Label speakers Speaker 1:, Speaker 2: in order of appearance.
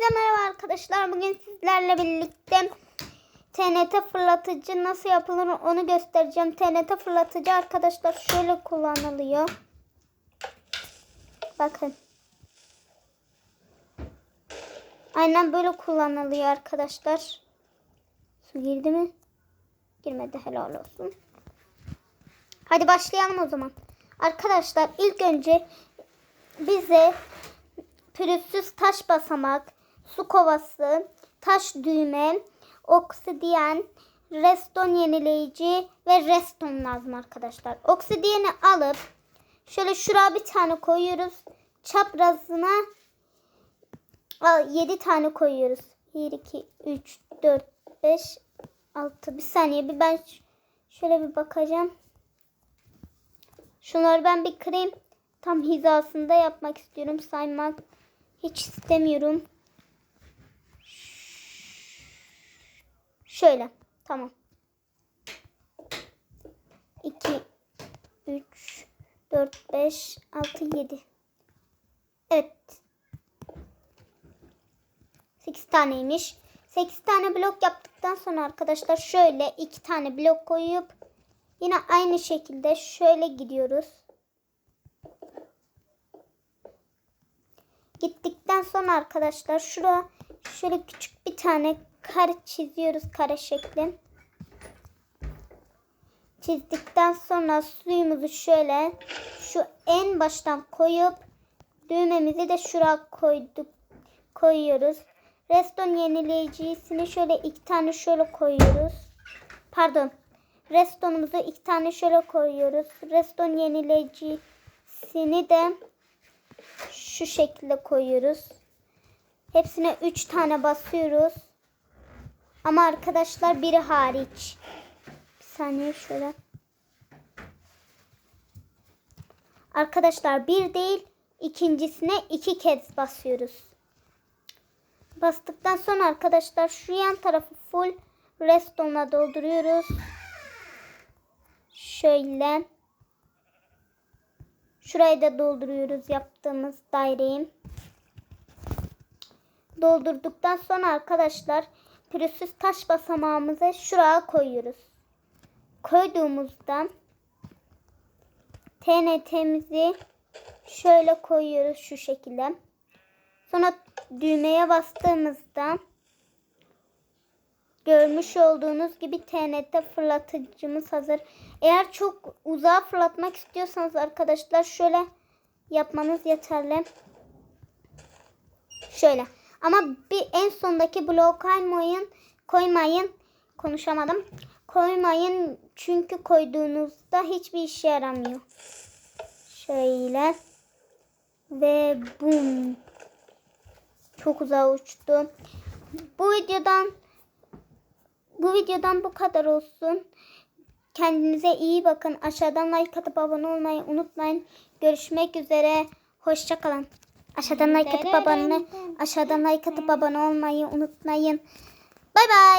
Speaker 1: Hepinize merhaba arkadaşlar. Bugün sizlerle birlikte TNT fırlatıcı nasıl yapılır onu göstereceğim. TNT fırlatıcı arkadaşlar şöyle kullanılıyor. Bakın. Aynen böyle kullanılıyor arkadaşlar. Su girdi mi? Girmedi helal olsun. Hadi başlayalım o zaman. Arkadaşlar ilk önce bize pürüzsüz taş basamak, su kovası, taş düğme, oksidiyen, reston yenileyici ve reston lazım arkadaşlar. Oksidiyeni alıp şöyle şuraya bir tane koyuyoruz. Çaprazına 7 tane koyuyoruz. 1, 2, 3, 4, 5, 6. Bir saniye bir ben şöyle bir bakacağım. Şunları ben bir kırayım. Tam hizasında yapmak istiyorum. Saymak hiç istemiyorum. Şöyle. Tamam. 2 3 4 5 6 7 Evet. 8 taneymiş. 8 tane blok yaptıktan sonra arkadaşlar şöyle 2 tane blok koyup yine aynı şekilde şöyle gidiyoruz. Gittikten sonra arkadaşlar şuraya şöyle küçük bir tane kare çiziyoruz kare şekli. Çizdikten sonra suyumuzu şöyle şu en baştan koyup düğmemizi de şuraya koyduk koyuyoruz. Reston yenileyicisini şöyle iki tane şöyle koyuyoruz. Pardon. Restonumuzu iki tane şöyle koyuyoruz. Reston yenileyicisini de şu şekilde koyuyoruz. Hepsine 3 tane basıyoruz. Ama arkadaşlar biri hariç. Bir saniye şöyle. Arkadaşlar bir değil ikincisine iki kez basıyoruz. Bastıktan sonra arkadaşlar şu yan tarafı full restonla dolduruyoruz. Şöyle. Şurayı da dolduruyoruz yaptığımız daireyi. Doldurduktan sonra arkadaşlar pürüzsüz taş basamağımızı şuraya koyuyoruz. Koyduğumuzda TNT'mizi şöyle koyuyoruz şu şekilde. Sonra düğmeye bastığımızda görmüş olduğunuz gibi TNT fırlatıcımız hazır. Eğer çok uzağa fırlatmak istiyorsanız arkadaşlar şöyle yapmanız yeterli. Şöyle. Ama bir en sondaki bloğu koymayın. Koymayın. Konuşamadım. Koymayın çünkü koyduğunuzda hiçbir işe yaramıyor. Şöyle. Ve bum. Çok uzağa uçtu. Bu videodan bu videodan bu kadar olsun. Kendinize iyi bakın. Aşağıdan like atıp abone olmayı unutmayın. Görüşmek üzere. Hoşçakalın. Aşağıdan like atıp abone aşağıdan like atıp abone olmayı unutmayın. Bay bay.